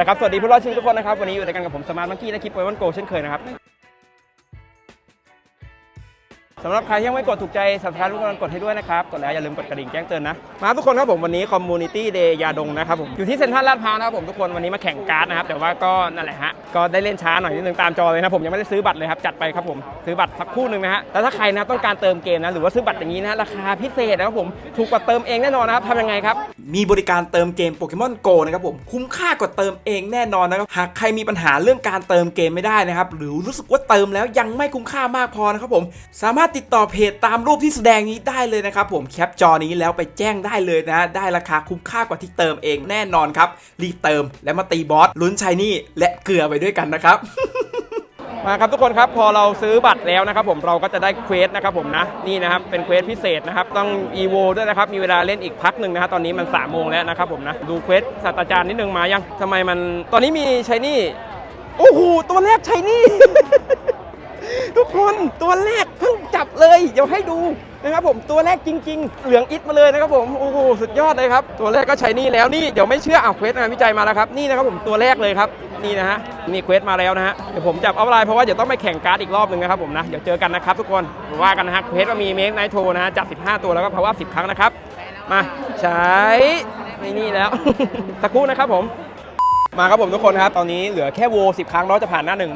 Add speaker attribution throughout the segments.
Speaker 1: นะครับ สวัสดีผู้รอดชีวิตทุกคนนะครับ วันนี้อยู่ในกันกับผมสมาร์ทมังกี้และคลิปโปเกมอนโกเช่นเคยนะครับ สำหรับใครที่ยังไม่กดถูกใจสับสไครต์ทุกคนกดให้ด้วยนะครับ กดแล้วอย่าลืมกดกระดิ่งแจ้งเตือนนะ มาทุกคนครับผมวันนี้คอมมูนิตี้เดย์ยาดงนะครับผม อยู่ที่เซ็นทรัลลาดพร้าวนะครับผมทุกคนวันนี้มาแข่งการ์ดนะครับ แต่ว่าก็นั่นแหละฮะ ก็ได้เล่นช้าหน่อยนิดนึงตามจอเลยนะผมยังไม่ได้ซื้อบัตรเลยครับ จัดไปครับผม ซื้อบัตรสักคู่หนึ่งนะฮะ แล้วถ้าใครนะต้องการเติมเกมนะหรือว่าซื้อบัตรอย่างนี้นะราคาพิเศษนะครับผม ถูกกว่าเติมเองแน่นอนนะครับทำยังไงครับ
Speaker 2: มีบริการเติมเกมโปเกมอนโกนะครับผม คุ้มค่ากว่าเติมเองแน่นอนนะครับ หากใครมีปัญหาเรื่องการเติมเกมไม่ได้นะครับ หรือรู้สึกว่าเติมแล้วยังไม่คุ้มค่ามากพอนะครับผม สามารถติดต่อเพจตามรูปที่แสดงนี้ได้เลยนะครับผมแคปจอนี้แล้วไปแจ้งได้เลยนะ ได้ราคาคุ้มค่ากว่าที่เติมเองแน่นอนครับ รีบเติมและมาตีบอสลุ้นชายนี่และเกลือไปด้วยกันนะครับ
Speaker 1: มาครับทุกคนครับพอเราซื้อบัตรแล้วนะครับผมเราก็จะได้เควสนะครับผมนะนี่นะครับเป็นเควสพิเศษนะครับต้อง EVO ด้วยนะครับมีเวลาเล่นอีกพักหนึ่งนะครับตอนนี้มัน3ามโมงแล้วนะครับผมนะดูเควสศาสตราจารย์นิดนึงมายังทำไมมันตอนนี้มีชายนี่โอ้โหตัวแรกชายนี่ ทุกคนตัวแรกเพิ่งจับเลย เดี๋ยวให้ดูนะครับผมตัวแรกจริง ๆ เหลืองอิดมาเลยนะครับผมโอ้โหสุดยอดเลยครับ ตัวแรกก็ใช้นี่แล้วนี่เดี๋ยวไม่เชื่อเอาเควสงานวิจัยมาแล้วครับนี่นะครับผมตัวแรกเลยครับนี่นะฮะนี่เควสมาแล้วนะฮะเดี๋ยวผมจับออฟไลน์เพราะว่าเดี๋ยวต้องไปแข่งการ์ดอีกรอบหนึ่งนะครับผมนะเดี๋ยวเจอกันนะครับทุกคนว่ากันนะฮะเควสก็มีเมคไนโทนะฮะจับ 15 ตัวแล้วก็พาวเวอร์10 ครั้งนะครับมาใช้ไม่นี่แล้วสักครู่นะครับผม มาครับผมทุกคนครับ ตอนนี้เหลือแค่โว10ครั้งเราจะผ่านหน้า1 1 2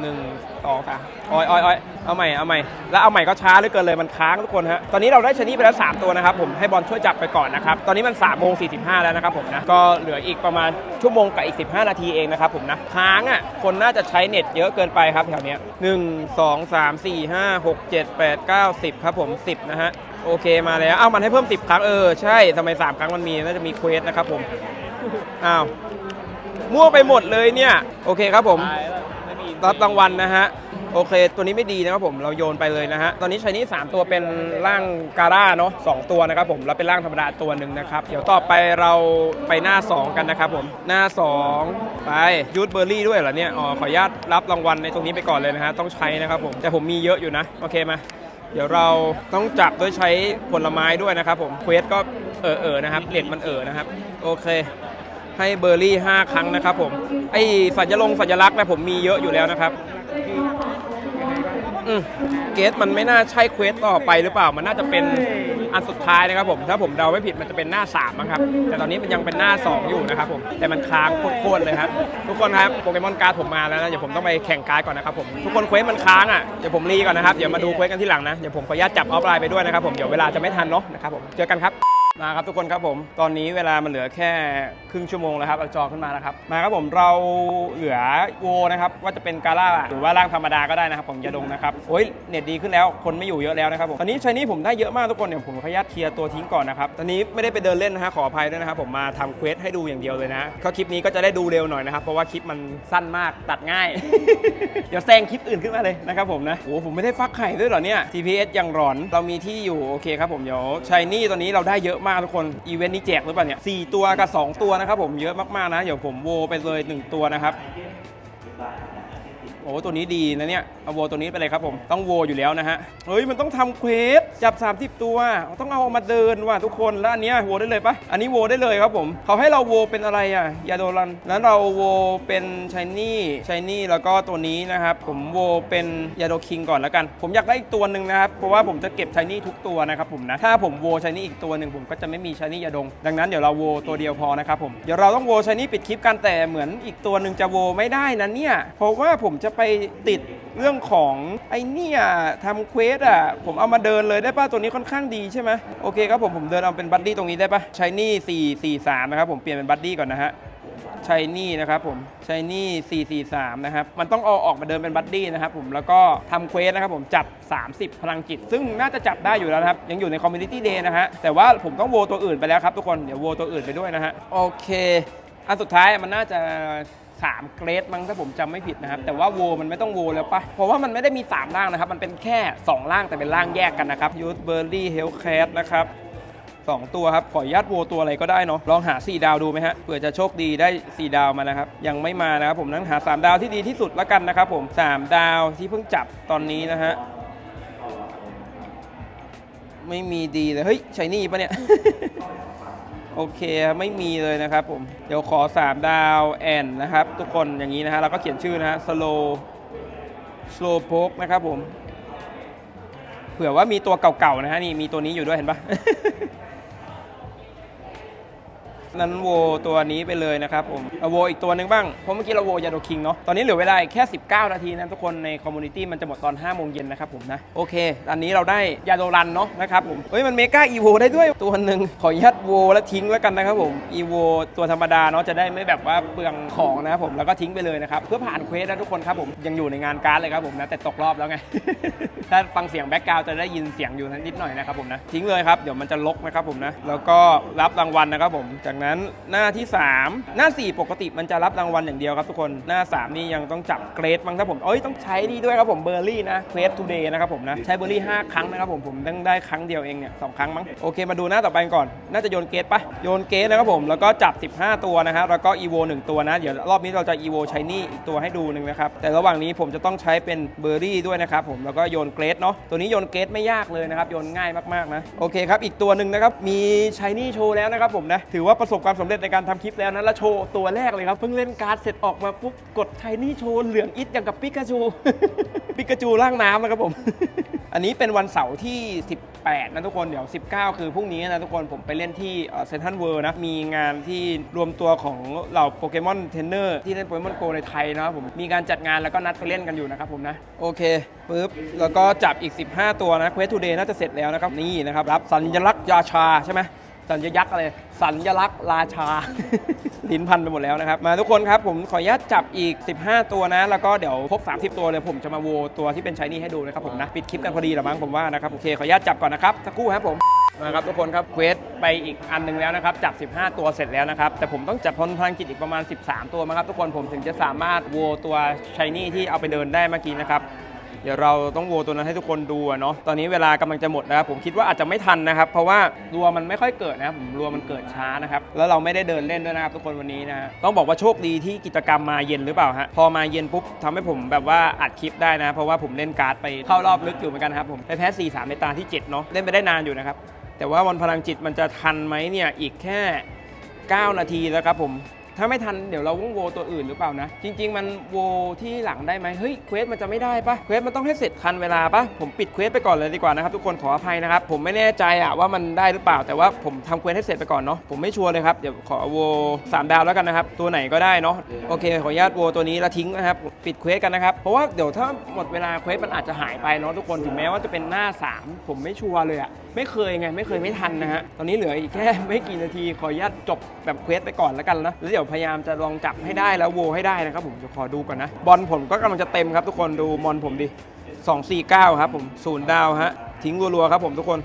Speaker 1: 3อ้อยอ้อยอ้อยเอาใหม่เอาใหม่ แล้วเอาใหม่ก็ช้าเหลือเกินเลยมันค้างทุกคนฮะ ตอนนี้เราได้ชนีไปแล้ว 3 ตัวนะครับผมให้บอลช่วยจับไปก่อนนะครับ ตอนนี้มัน3โมง45แล้วนะครับผมนะ ก็เหลืออีกประมาณชั่วโมงกับอีก 15 นาทีเองนะครับผมนะ ค้างอะ คนน่าจะใช้เน็ตเยอะเกินไปครับแถวเนี้ย1 2 3 4 5 6 7 8 9 10ครับผม10นะฮะ โอเคมาแล้ว เอ้ามันให้เพิ่ม 10 ครั้งเออใช่ทำไม3ครั้งมันมีน่าจะมีเควสนะครับผม อ้าว มั่วไปหมดเลยเนี่ย โอเคครับผมรับรางวัลนะฮะ โอเค ตัวนี้ไม่ดีนะครับผมเราโยนไปเลยนะฮะ ตอนนี้ชายนี่3ตัวเป็นร่างการ่าเนาะสองตัวนะครับผมแล้วเป็นร่างธรรมดาตัวหนึ่งนะครับ เดี๋ยวต่อไปเราไปหน้า 2 กันนะครับผมหน้า 2 ไปยูดเบอร์รี่ด้วยเหรอเนี่ยอ๋อขออนุญาตรับรางวัลในตรงนี้ไปก่อนเลยนะฮะต้องใช้นะครับผมแต่ผมมีเยอะอยู่นะโอเคมา เดี๋ยวเราต้องจับด้วยใช้ผลไม้ด้วยนะครับผมเควสก็เออเออๆนะครับเลดมันเออนะครับโอเค ให้เบอร์รี่ 5 ครั้งนะครับผมไอสัญลงสัญลักษณ์นะผมมีเยอะอยู่แล้วนะครับอืมเกสมันไม่น่าใช่เควสต่อไปหรือเปล่า มันน่าจะเป็นอันสุดท้ายนะครับผมถ้าผมเดาไม่ผิดมันจะเป็นหน้า3มั้งครับแต่ตอนนี้มันยังเป็นหน้า 2 อยู่นะครับผมแต่มันค้างโคตรเลยครับทุกคนครับโปเกมอนการ์ดผมมาแล้วนะเดี๋ยวผมต้องไปแข่งการ์ดก่อนนะครับผมทุกคนเควสมันค้างอะเดี๋ยวผมรีก่อนนะครับเดี๋ยวมาดูเควสกันที่หลังนะเดี๋ยวผมขออนุญาตจับออฟไลน์ไปด้วยนะครับผมเดี๋ยวเวลาจะไม่ทันเนาะนะครับผมเจอกันครับ มาครับทุกคนครับผม ตอนนี้เวลามันเหลือแค่ครึ่งชั่วโมงแล้วครับเอาจอขึ้นมาแล้วครับ มาครับผมเราเหลือโวนะครับว่าจะเป็นกาล่าหรือว่าร่างธรรมดาก็ได้นะครับของยาดงนะครับโอ้ยเน็ตดีขึ้นแล้วคนไม่อยู่เยอะแล้วนะครับผมตอนนี้ชายนี่ผมได้เยอะมากทุกคนเดี๋ยผมขออนุญาตเคลียร์ตัวทิ้งก่อนนะครับตอนนี้ไม่ได้ไปเดินเล่นนะฮะขออภัยด้วยนะครับผมมาทำเควสให้ดูอย่างเดียวเลยนะก็คลิปนี้ก็จะได้ดูเร็วหน่อยนะครับเพราะว่าคลิปมันสั้นมากตัดง่าย เดี๋ยวแซงคลิปอื่นขึ้นมาเลยนะครับผมนะโอ้ผมไม่ได้ฟักไข่ด้วยเหรอเนี่ย TPS ยังร้อนเรามีที่อยู่โอเคครับผมเดี๋ยวชายนี่ตอนนี้เราได้เยอะมากทุกคน อีเวนต์นี้แจกหรือเปล่าเนี่ยสี่ตัวกับ 2 ตัวนะครับผมเยอะมากๆนะ เดี๋ยวผมโวไปเลย 1 ตัวนะครับ โอ้ตัวนี้ดีนะเนี่ยเอาโวตัวนี้ไปเลยครับผมต้องโวอยู่แล้วนะฮะเฮ้ยมันต้องทำเควสจับ 30 ตัวต้องเอามาเดินว่ะทุกคนแล้วอันเนี้ยโวได้เลยปะอันนี้โวได้เลยครับผมเขาให้เราโวเป็นอะไรอะยาโดรันแล้วเราโวเป็นชายนี่ชายนี่แล้วก็ตัวนี้นะครับผมโวเป็นยาโดคิงก่อนแล้วกัน ผมอยากได้อีกตัวหนึ่งนะครับเพราะว่าผมจะเก็บชายนี่ทุกตัวนะครับผมนะถ้าผมโวชายนี่อีกตัวหนึ่งผมก็จะไม่มีชายนี่ยาดง ดังนั้นเดี๋ยวเราโวตัวเดียวพอนะครับผมเดี๋ยวเราต้องโวชายนี่ปิดคลิปกันแต่เหมือนอีกตัวหนึ่งจะโวไม่ได้นะเนี่ยเพราะว่าผมจะไปติดเรื่องของไอเนี่ยทำเควสอะ ผมเอามาเดินเลยได้ป่ะ ตัวนี้ค่อนข้างดีใช่ไหมโอเคครับผม ผมเดินเอาเป็นบัดดี้ตรงนี้ได้ป่ะใช้นี่ 4 4 3 นะครับ ผมเปลี่ยนเป็นบัดดี้ก่อนนะฮะชายนี่นะครับผมชายนี่ 443 นะครับ มันต้องเอาออกมาเดินเป็นบัดดี้นะครับผม แล้วก็ทำเควสนะครับผม จับ 30 พลังจิต ซึ่งน่าจะจับได้อยู่แล้วนะครับ ยังอยู่ในคอมมูนิตี้เดย์นะฮะ แต่ว่าผมต้องโวตัวอื่นไปแล้วครับทุกคน เดี๋ยวโวตัวอื่นไปด้วยนะฮะ โอเค อันสุดท้ายมันน่าจะ 3 เกรดมั้งถ้าผมจำไม่ผิดนะครับ แต่ว่าโวมันไม่ต้องโวแล้วปะเพราะว่ามันไม่ได้มี 3 ร่างนะครับ มันเป็นแค่ 2 ร่างแต่เป็นร่างแยกกันนะครับยูทเบอร์รี่เฮลแคทนะครับสองตัวครับ ขออนุญาตโวตัวอะไรก็ได้เนาะลองหา 4 ดาวดูไหมฮะเผื่อจะโชคดีได้ 4 ดาวมานะครับ ยังไม่มานะครับผมนั้นหา 3 ดาวที่ดีที่สุดแล้วกันนะครับผม 3 ดาวที่เพิ่งจับตอนนี้นะฮะ ไม่มีดีเลย เฮ้ยใช่นี่ปะเนี่ย โอเคไม่มีเลยนะครับผม เดี๋ยวขอ 3 ดาวแอนนะครับ ทุกคนอย่างนี้นะฮะแล้วก็เขียนชื่อนะฮะ slow slow poke นะครับผม เผื่อว่ามีตัวเก่าๆนะฮะนี่มีตัวนี้อยู่ด้วยเห็นปะ นั้นโวตัวนี้ไปเลยนะครับผมเอาโวอีกตัวหนึ่งบ้าง เพราะเมื่อกี้เราโวยาโดคิงเนาะ ตอนนี้เหลือเวลาแค่ 19 นาทีนะทุกคนในคอมมูนิตี้มันจะหมดตอน5โมงเย็นนะครับผมนะ โอเค อันนี้เราได้ยาโดรันเนาะนะครับผม เฮ้ย มันเมกาอีโวได้ด้วยตัวหนึ่งขออนุญาตโวแล้วทิ้งแล้วกันนะครับผมอีโวตัวธรรมดาเนาะจะได้ไม่แบบว่าเปลืองของนะครับผมแล้วก็ทิ้งไปเลยนะครับเพื่อผ่านเควสนะทุกคนครับผมยังอยู่ในงานการ์ดเลยครับผมนะแต่ตกรอบแล้วไง ถ้าฟังเสียงแบ็กกราวจะได้ยินเสียงอยู่นิดหน่อยนะครับผมนะทิ้งเลยครับเดี๋ยวมันจะลกนะครับผมนะแล้วก็รับรางวัลนะครับผมจากนั้นหน้าที่ 3 หน้า 4 ปกติมันจะรับรางวัลอย่างเดียวครับทุกคนหน้า 3 นี่ยังต้องจับเกรดมั้งครับผมเอ้ยต้องใช้ดีด้วยครับผมเบอร์รี่นะเควสทูเดย์นะครับผมนะใช้เบอร์รี่ 5 ครั้งนะครับผมผมต้องได้ครั้งเดียวเองเนี่ยสองครั้งมั้งโอเคมาดูหน้าต่อไปก่อน น่าจะโยนเกรดปะโยนเกรดนะครับผมแล้วก็จับ 15 ตัวนะครับแล้วก็อีโว1ตัวนะเดี๋ยวรอบนี้เราจะอีโวใช้นี่อีกตัวให้ดูหนึ่งนะครับแต่ระหว่างนี้ผมจะต้องใช้เป็นเบอร์รี่ด้วยนะครับผมแล้วก็โยนเกรดเนาะตัวนี้โยนเกรดไม่ยากเลยนะครับโยนง่ายมากๆนะโอเคครับอีกตัวหนึ่งนะครับมีชายนี่โชว์แล้วนะครับผมนะถือว่าประสบความสำเร็จในการทำคลิปแล้วนะแล้วโชว์ตัวแรกเลยครับ เพิ่งเล่นการ์ดเสร็จออกมาปุ๊บกดชายนี่โชว์เหลืองอิดอย่างกับปิกาจู ปิกาจูร่างน้ำนะครับผม อันนี้เป็นวันเสาร์ที่ 18 นะทุกคนเดี๋ยว 19 คือพรุ่งนี้นะทุกคนผมไปเล่นที่เซนทันเวิร์นะ มีงานที่รวมตัวของเหล่าโปเกมอนเทรนเนอร์ที่เล่นโปเกมอนโกในไทยนะครับผมมีการจัดงานแล้วก็นัดไปเล่นกันอยู่นะครับผมนะโอเคปึ๊บแล้วก็จับอีก 15 ตัวนะเควสทูเดย์น่าจะเสร็จแล้วนะครับนี่นะครับรับสัญลักษณ์ยาชาใช่ไหม สัญยักษ์อะไรสัญลักษณ์ราชา ลิ้นพันไปหมดแล้วนะครับ มาทุกคนครับ ผมขออนุญาตจับอีก 15 ตัวนะ แล้วก็เดี๋ยวครบ 30 ตัวเลยผมจะมาโวตัวที่เป็นชายนี่ให้ดูนะครับผมนะ ปิดคลิปกันพอดีหรือมั้งผมว่านะครับ โอเค ขออนุญาตจับก่อนนะครับสักครู่ครับผมมาครับทุกคนครับเควสไปอีกอันหนึงแล้วนะครับจับ 15 ตัวเสร็จแล้วนะครับ แต่ผมต้องจับพลพลังจิตอีกประมาณ 13 ตัวมั้งครับทุกคนผมถึงจะสามารถโวตัวชายนี่ที่เอาไปเดินได้เมื่อกี้นะครับ เดี๋ยวเราต้องโวตัวนั้นให้ทุกคนดูอะเนาะตอนนี้เวลากำลังจะหมดนะครับผมคิดว่าอาจจะไม่ทันนะครับ เพราะว่ารัวมันไม่ค่อยเกิดนะครับผมรัวมันเกิดช้านะครับแล้วเราไม่ได้เดินเล่นด้วยนะครับทุกคนวันนี้นะฮะต้องบอกว่าโชคดีที่กิจกรรมมาเย็นหรือเปล่าฮะพอมาเย็นปุ๊บทำให้ผมแบบว่าอัดคลิปได้นะ เพราะว่าผมเล่นการ์ดไปเข้ารอบลึกอยู่เหมือนกันครับผมไปแพ้4 3ในตาที่7เนาะเล่นไปได้นานอยู่นะครับแต่ว่าวันพลังจิตมันจะทันไหมเนี่ยอีกแค่ 9 นาทีแล้วครับผม ถ้าไม่ทันเดี๋ยวเราต้องโวตัวอื่นหรือเปล่านะ จริง ๆ มันโวที่หลังได้ไหมเฮ้ยเควสมันจะไม่ได้ปะเควสมันต้องให้เสร็จทันเวลาปะผมปิดเควสไปก่อนเลยดีกว่านะครับทุกคนขออภัยนะครับผมไม่แน่ใจอะว่ามันได้หรือเปล่า แต่ว่าผมทำเควสให้เสร็จไปก่อนเนาะผมไม่ชัวร์เลยครับเดี๋ยวขอโวสามดาวแล้วกันนะครับตัวไหนก็ได้เนาะโอเคขออนุญาตโวตัวนี้แล้วทิ้งนะครับปิดเควสกันนะครับเพราะว่าเดี๋ยวถ้าหมดเวลาเควสมันอาจจะหายไปเนาะทุกคนถึงแม้ว่าจะเป็นหน้า 3 ผมไม่ชัวร์เลยอะ ไม่เคยไงไม่เคยไม่ทันนะฮะตอนนี้เหลืออีกแค่ไม่กี่นาทีขออนุญาตจบแบบเควสไปก่อนแล้วกันนะแล้วเดี๋ยวพยายามจะลองจับให้ได้แล้วโวให้ได้นะครับผมจะขอดูก่อนนะบอลผมก็กำลังจะเต็มครับทุกคนดูมอนผมดิ249 ครับผมศูนย์ดาวฮะทิ้งรัวๆครับผมทุกคน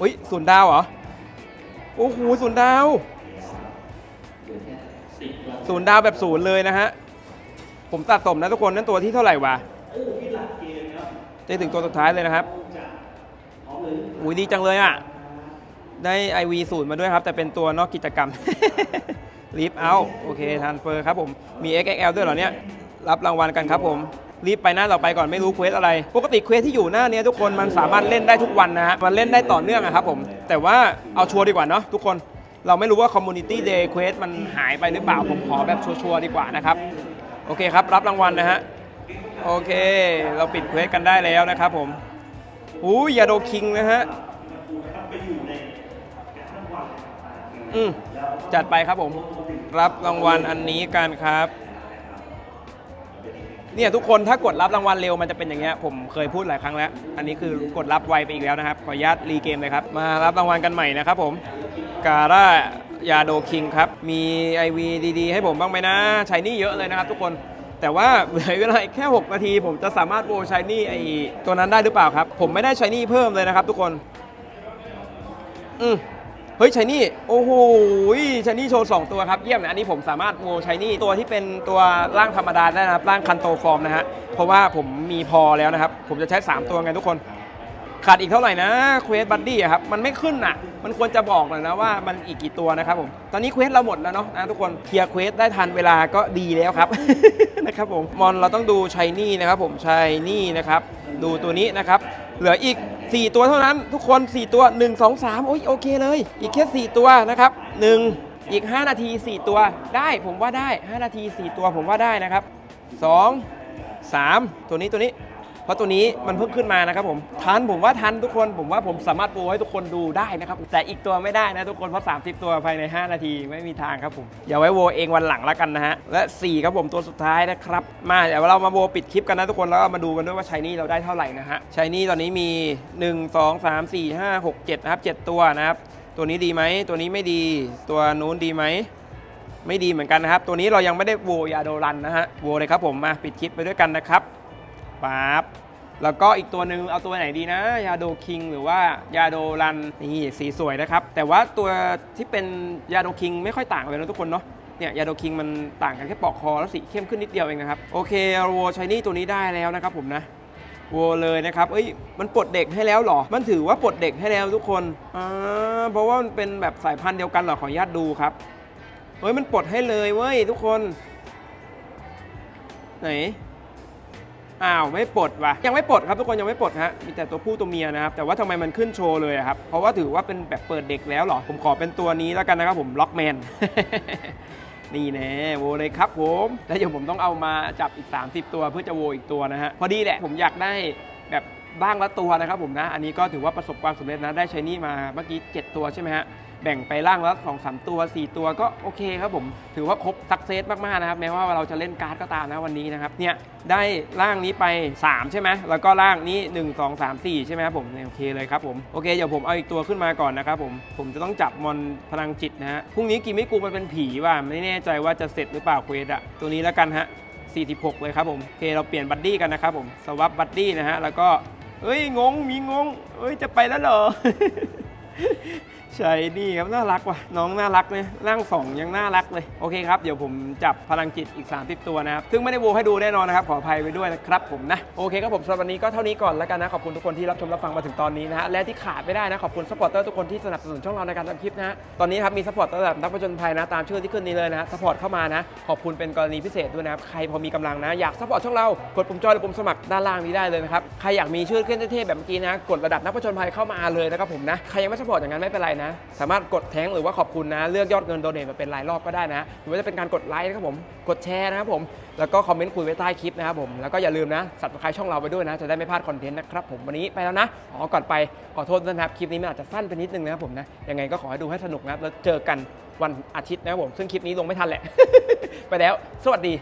Speaker 1: อุ้ยศูนย์ดาวเหรอโอ้โหศูนย์ดาวศูนย์ดาวแบบศูนย์เลยนะฮะผมสะสมนะทุกคนนั่นตัวที่เท่าไหร่วะจะถึงตัวสุดท้ายเลยนะครับ อุ้ยดีจังเลยอะ ได้ IV ศูนย์มาด้วยครับ แต่เป็นตัวนอกกิจกรรม รีบเอาโอเคทันเฟอร์ครับผม มี XXL ด้วยเหรอเนี่ย รับรางวัลกันครับผม รีบไปหน้าต่อไปก่อนไม่รู้เควสอะไร ปกติเควสที่อยู่หน้าเนี้ยทุกคนมันสามารถเล่นได้ทุกวันนะฮะ มันเล่นได้ต่อเนื่องอะครับผม แต่ว่าเอาชัวร์ดีกว่าเนาะทุกคน เราไม่รู้ว่า Community Day Quest มันหายไปหรือเปล่า ผมขอแบบชัวร์ๆดีกว่านะครับ โอเคครับ รับรางวัลนะฮะ โอเค เราปิดเควสกันได้แล้วนะครับผม อู้ยาโดคิงนะฮะอืมจัดไปครับผม รับรางวัลอันนี้กันครับเนี่ยทุกคนถ้ากดรับรางวัลเร็วมันจะเป็นอย่างเงี้ยผมเคยพูดหลายครั้งแล้ว อันนี้คือกดรับไวไปอีกแล้วนะครับ ขออนุญาตรีเกมเลยครับ มารับรางวัลกันใหม่นะครับผมการ่ายาโดคิงครับ มี IV ดีๆ ให้ผมบ้างไหมนะใช้นี่เยอะเลยนะครับทุกคน แต่ว่าเหลือเวลาอีกแค่ 6 นาที ผมจะสามารถโวชายนี่ไอตัวนั้นได้หรือเปล่าครับ ผมไม่ได้ใช้นี่เพิ่มเลยนะครับทุกคน อืมเฮ้ยชายนี่โอ้โหชายนี่โชว์2ตัวครับเยี่ยมนะอันนี้ผมสามารถโวชายนี่ตัวที่เป็นตัวร่างธรรมดาได้นะครับร่างคันโตฟอร์มนะฮะเพราะว่าผมมีพอแล้วนะครับ ผมจะใช้ 3 ตัวไงทุกคน ขาดอีกเท่าไหร่นะเควสบัดดี้อะครับมันไม่ขึ้นอะ มันควรจะบอกเลยนะว่ามันอีกกี่ตัวนะครับผมตอนนี้เควสเราหมดแล้วเนาะนะทุกคนเคลียร์เควสได้ทันเวลาก็ดีแล้วครับ นะครับผมมอนเราต้องดูชายนี่นะครับผมชายนี่นะครับ ดูตัวนี้นะครับ เหลืออีก 4 ตัวเท่านั้น ทุกคน 4 ตัว 1 2 3โอ้ยโอเคเลย อีกแค่ 4 ตัวนะครับ 1 อีก 5 นาที 4 ตัวได้ผมว่าได้ 5 นาที 4 ตัวผมว่าได้นะครับ 2 3 ตัวนี้ตัวนี้ เพราะตัวนี้มันเพิ่งขึ้นมานะครับผมทันผมว่าทันทุกคนผมว่าผมสามารถโปรให้ทุกคนดูได้นะครับแต่อีกตัวไม่ได้นะทุกคนเพราะ 30 ตัวภายใน 5 นาทีไม่มีทางครับผมอย่าไว้โวเองวันหลังแล้วกันนะฮะและ4ครับผมตัวสุดท้ายนะครับมาเดี๋ยวเรามาโวปิดคลิปกันนะทุกคนแล้วก็มาดูกันด้วยว่าชายนี่เราได้เท่าไหร่นะฮะชายนี่ตอนนี้มี 1 2 3 4 5 6 7นะครับ7ตัวนะครับตัวนี้ดีไหมตัวนี้ไม่ดีตัวนู้นดีไหมไม่ดีเหมือนกันนะครับ ตัวนี้เรายังไม่ได้โวยาโดรันนะฮะโวเลยครับผมมาปิดคลิปไปด้วยกันนะครับ ปั๊บแล้วก็อีกตัวหนึ่งเอาตัวไหนดีนะ ยาโดคิงหรือว่ายาโดรันนี่สีสวยนะครับ แต่ว่าตัวที่เป็นยาโดคิงไม่ค่อยต่างเลยนะทุกคนเนาะเนี่ยยาโดคิงมันต่างกันแค่ปอกคอแล้วสีเข้มขึ้นนิดเดียวเองนะครับ โอเคโวชายนี่ตัวนี้ได้แล้วนะครับผมนะโวเลยนะครับ เอ้ย มันปลดเด็กให้แล้วหรอ มันถือว่าปลดเด็กให้แล้วทุกคนอ่าเพราะว่ามันเป็นแบบสายพันธุ์เดียวกันเหรอขออนุญาตดูครับเฮ้ยมันปลดให้เลยเว้ยทุกคน ไหน อ้าวไม่ปลดว่ะยังไม่ปลดครับทุกคนยังไม่ปลดฮะมีแต่ตัวผู้ตัวเมียนะครับแต่ว่าทำไมมันขึ้นโชว์เลยครับเพราะว่าถือว่าเป็นแบบเปิดเด็กแล้วเหรอผมขอเป็นตัวนี้แล้วกันนะครับผมล็อกแมนนี่แน่โวเลยครับผมแล้วเดี๋ยวผมต้องเอามาจับอีก 30 ตัวเพื่อจะโวอีกตัวนะฮะพอดีแหละผมอยากได้แบบบ้างละตัวนะครับผมนะ อันนี้ก็ถือว่าประสบความสำเร็จนะได้ใช้นี่มาเมื่อกี้ 7 ตัวใช่ไหมฮะ แบ่งไปล่างละสองสามตัว 4 ตัวก็โอเคครับผม ถือว่าครบสักเซสมาก ๆ นะครับ แม้ว่าเราจะเล่นการ์ดก็ตามนะวันนี้นะครับ เนี่ย ได้ล่างนี้ไป 3 ใช่ไหม แล้วก็ล่างนี้ 1 2 3 4 ใช่ไหมครับผมโอเคเลยครับผม โอเค เดี๋ยวผมเอาอีกตัวขึ้นมาก่อนนะครับผม ผมจะต้องจับมอนพลังจิตนะฮะ พรุ่งนี้กิมมิกูมันเป็นผีว่ะไม่แน่ใจว่าจะเสร็จหรือเปล่าเควสอะตัวนี้แล้วกันฮะ46 เลยครับผมโอเคเราเปลี่ยนบัดดี้กันนะครับผมสวับบัดดี้นะฮะแล้วก็เอ้ยงงมีงงเอ้ยจะไปแล้วเหรอ ใช่นี่ครับน่ารักว่ะน้องน่ารักเลยร่างสองยังน่ารักเลยโอเคครับเดี๋ยวผมจับพลังจิตอีก 30 ตัวนะครับซึ่งไม่ได้โวให้ดูแน่นอนนะครับขออภัยไว้ด้วยนะครับผมนะโอเคครับผมสำหรับวันนี้ก็เท่านี้ก่อนแล้วกันนะขอบคุณทุกคนที่รับชมรับฟังมาถึงตอนนี้นะฮะและที่ขาดไม่ได้นะขอบคุณซัพพอร์เตอร์ทุกคนที่สนับสนุนช่องเราในการทำคลิปนะฮะตอนนี้ครับมีซัพพอร์ตเตอร์แบบนักผจญภัยนะตามชื่อที่ขึ้นนี้เลยนะฮะซัพพอร์ตเข้ามานะขอบคุณเป็นกรณีพิเศษด้วยนะครับใครพอมีกำลังนะอยากซัพพอร์ตช่องเรากดปุ่มจอยหรือปุ่มสมัครด้านล่างนี้ได้เลยนะครับใครอยากมีชื่อขึ้นเท่ๆแบบเมื่อกี้นะกดระดับนักผจญภัยเข้ามาเลยนะครับผมนะใครยังไม่ซัพพอร์ตอย่างนั้นไม่เป็นไรนะสามารถกดแทงหรือว่าขอบคุณนะ เลือกยอดเงินโดเนทมาเป็นรายรอบก็ได้นะหรือว่าจะเป็นการกดไลค์นะครับผมกดแชร์นะครับผมแล้วก็คอมเมนต์คุยไว้ใต้คลิปนะครับผมแล้วก็อย่าลืมนะสับสไครช่องเราไปด้วยนะ จะได้ไม่พลาดคอนเทนต์นะครับผมวันนี้ไปแล้วนะอ๋อก่อนไปขอโทษด้วยนะครับคลิปนี้มันอาจจะสั้นไปนิดนึงนะครับผมนะยังไงก็ขอให้ดูให้สนุกนะครับแล้วเจอกันวันอาทิตย์นะครับผมซึ่งคลิปนี้ลงไม่ทันแหละ ไปแล้ว สวัสดี